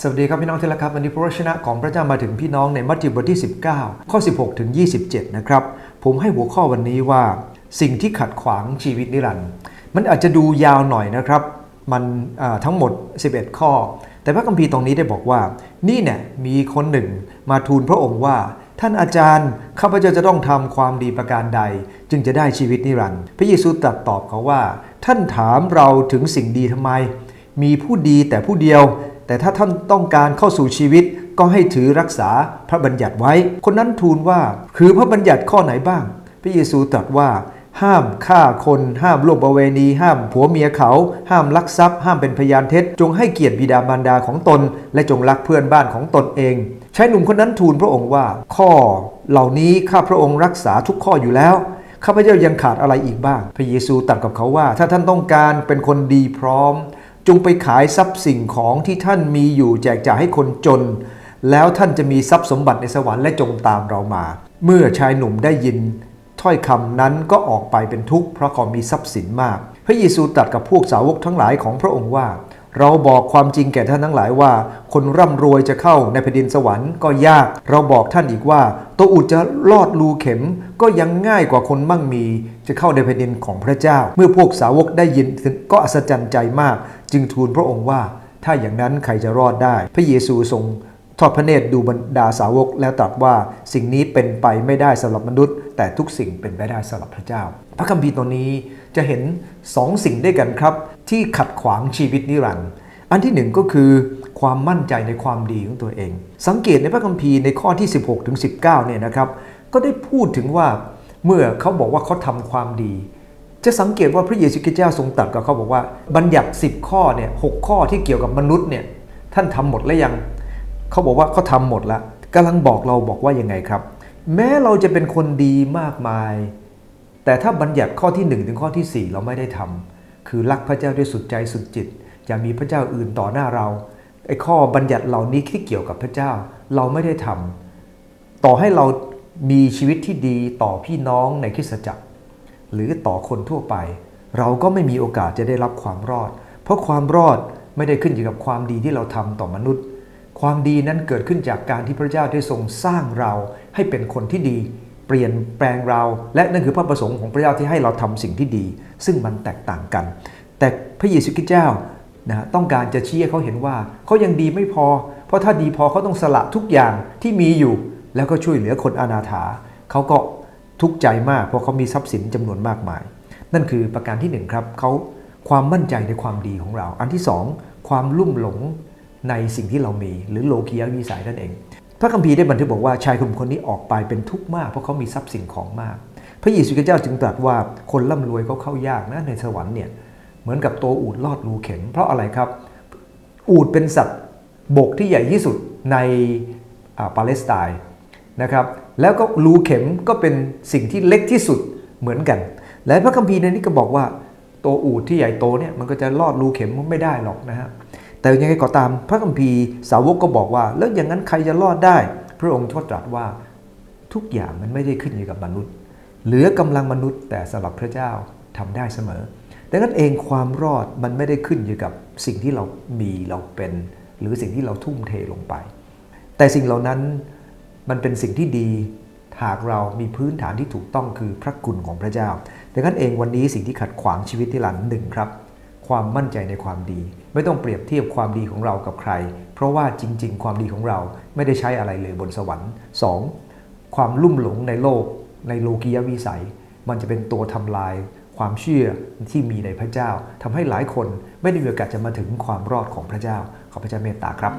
สวัสดีครับพี่น้องที่รักครับวันนี้พระวจนะของพระเจ้ามาถึงพี่น้องในมัทธิวบทที่ 19 ข้อ 16 ถึง 27 นะครับ ผมให้หัวข้อวันนี้ว่าสิ่งที่ขัดขวางชีวิตนิรันดร์มันอาจจะดูยาวหน่อยนะครับ มันทั้งหมด 11 ข้อ แต่พระคัมภีร์ตรงนี้ได้บอกว่า นี่เนี่ยมีคนหนึ่งมาทูลพระองค์ว่า ท่านอาจารย์ข้าพเจ้าจะต้องทำความดีประการใด จึงจะได้ชีวิตนิรันดร์พระเยซูตรัสตอบเขาว่า ท่านถามเราถึงสิ่งดีทำไม มีผู้ดีแต่ผู้เดียว แต่ถ้าท่านต้องการเข้าสู่ชีวิตก็ให้ถือรักษาพระบัญญัติไว้ คนนั้นทูลว่าคือพระบัญญัติข้อไหนบ้าง พระเยซูตรัสว่า ห้ามฆ่าคน ห้ามล่วงประเวณี ห้ามผัวเมียเขา ห้ามลักทรัพย์ ห้ามเป็นพยานเท็จ จงให้เกียรติบิดามารดาของตน และจงรักเพื่อนบ้านของตนเองชายหนุ่มคนนั้นทูลพระองค์ว่า ข้อเหล่านี้ข้าพระองค์รักษาทุกข้ออยู่แล้วข้าพเจ้ายังขาดอะไรอีกบ้าง พระเยซูตรัสกับเขาว่า ถ้าท่านต้องการเป็นคนดีพร้อม จงไปขายทรัพย์สิ่งของที่ท่านมีอยู่แจกจ่ายให้คนจน แล้วท่านจะมีทรัพย์สมบัติในสวรรค์และจงตามเรามา เมื่อชายหนุ่มได้ยิน ถ้อยคำนั้นก็ออกไปเป็นทุกข์เพราะเขามีทรัพย์สินมาก พระเยซูตรัสกับพวกสาวกทั้งหลายของพระองค์ว่า เราบอกความจริงแก่ท่านทั้งหลายว่า คนร่ำรวยจะเข้าในแผ่นดินสวรรค์ก็ยาก เราบอกท่านอีกว่า ตัวอุดจะลอดรูเข็มก็ยังง่ายกว่าคนมั่งมี จะเข้าในแผ่นดินของพระเจ้า เมื่อพวกสาวกได้ยินก็อัศจรรย์ใจมาก จึงทูลพระองค์ว่า ถ้าอย่างนั้นใครจะรอดได้ พระเยซูทรงทอดพระเนตรดูบรรดาสาวกแล้วตรัสว่าสิ่งนี้เป็นไปไม่ได้สำหรับมนุษย์ แต่ทุกสิ่งเป็นไปได้สำหรับพระเจ้า พระคัมภีร์ตัวนี้จะเห็นสองสิ่งด้วยกันครับ ที่ขัดขวางชีวิตนิรันดร์อันที่หนึ่งก็คือความมั่นใจในความดีของตัวเอง สังเกตในพระคัมภีร์ในข้อที่ 16ถึง19เนี่ยนะครับก็ได้พูดถึงว่าเมื่อเขาบอกว่าเขาทำความดี จะสังเกตว่าพระเยซูคริสต์เจ้าทรงตรัสกับเขาบอกว่าบัญญัติ 10 ข้อเนี่ยหข้อที่เกี่ยวกับมนุษย์เนี่ยท่านทำหมดแล้วยัง เขาบอกว่าเขาทำหมดละกำลังบอกเราบอกว่ายังไงครับ แม้เราจะเป็นคนดีมากมาย แต่ถ้าบัญญัติข้อที่1ถึงข้อที่ 4 เราไม่ได้ทำคือรักพระเจ้าด้วยสุดใจสุดจิต อย่ามีพระเจ้าอื่นต่อหน้าเราไอ้ข้อบัญญัติเหล่านี้ที่เกี่ยวกับพระเจ้าเราไม่ได้ทำต่อให้เรามีชีวิตที่ดีต่อพี่น้องในคริสตจักร หรือต่อคนทั่วไป เราก็ไม่มีโอกาสจะได้รับความรอด เพราะความรอดไม่ได้ขึ้นอยู่กับความดีที่เราทำต่อมนุษย์ ความดีนั้นเกิดขึ้นจากการที่พระเจ้าได้ทรงสร้างเราให้เป็นคนที่ดี เปลี่ยนแปลงเรา และนั่นคือพระประสงค์ของพระเจ้าที่ให้เราทำสิ่งที่ดี ซึ่งมันแตกต่างกัน แต่พระเยซูคริสต์เจ้านะต้องการจะชี้ให้เขาเห็นว่าเขายังดีไม่พอ เพราะถ้าดีพอเขาต้องสละทุกอย่างที่มีอยู่ แล้วก็ช่วยเหลือคนอนาถาเขาก็ทุกข์ใจมากเพราะเขามีทรัพย์สินจำนวนมากมาย นั่นคือประการที่หนึ่งครับเขาความมั่นใจในความดีของเรา อันที่สองความลุ่มหลง ในสิ่งที่เรามีหรือโลกียวิสัยนั่นเอง พระคัมภีร์ได้บันทึกบอกว่าชายคนคนนี้ออกไปเป็นทุกข์มากเพราะเขามีทรัพย์สินของมาก พระเยซูคริสต์เจ้าจึงตรัสว่าคนร่ำรวยเขาเข้ายากนะในสวรรค์เนี่ยเหมือนกับตัวอูดลอดรูเข็ม เพราะอะไรครับ อูดเป็นสัตว์บกที่ใหญ่ที่สุดในปาเลสไตน์นะครับแล้วก็รูเข็มก็เป็นสิ่งที่เล็กที่สุดเหมือนกัน และพระคัมภีร์ในนี้ก็บอกว่าตัวอูดที่ใหญ่โตเนี่ยมันก็จะลอดรูเข็มไม่ได้หรอกนะฮะ แต่ยังไงก็ตามพระคัมภีร์สาวกก็บอกว่า แล้วอย่างนั้นใครจะรอดได้ พระองค์ทดตรัสว่าทุกอย่างมันไม่ได้ขึ้นอยู่กับมนุษย์ เหลือกำลังมนุษย์ แต่สำหรับพระเจ้าทำได้เสมอดังนั้นเองความรอดมันไม่ได้ขึ้นอยู่กับสิ่งที่เรามีเราเป็น หรือสิ่งที่เราทุ่มเทลงไป แต่สิ่งเหล่านั้นมันเป็นสิ่งที่ดีหากเรามีพื้นฐานที่ถูกต้องคือพระคุณของพระเจ้าดังนั้นเองวันนี้สิ่งที่ขัดขวางชีวิตที่หลังหนึ่งครับ ความมั่นใจในความดี ไม่ต้องเปรียบเทียบความดีของเรากับใคร เพราะว่าจริง ๆ ความดีของเราไม่ได้ใช้อะไรเลยบนสวรรค์ 2. ความลุ่มหลงในโลก ในโลกียวิสัย มันจะเป็นตัวทำลายความเชื่อที่มีในพระเจ้าทำให้หลายคนไม่ได้มีโอกาสจะมาถึงความรอดของพระเจ้า ขอพระเจ้าเมตตาครับ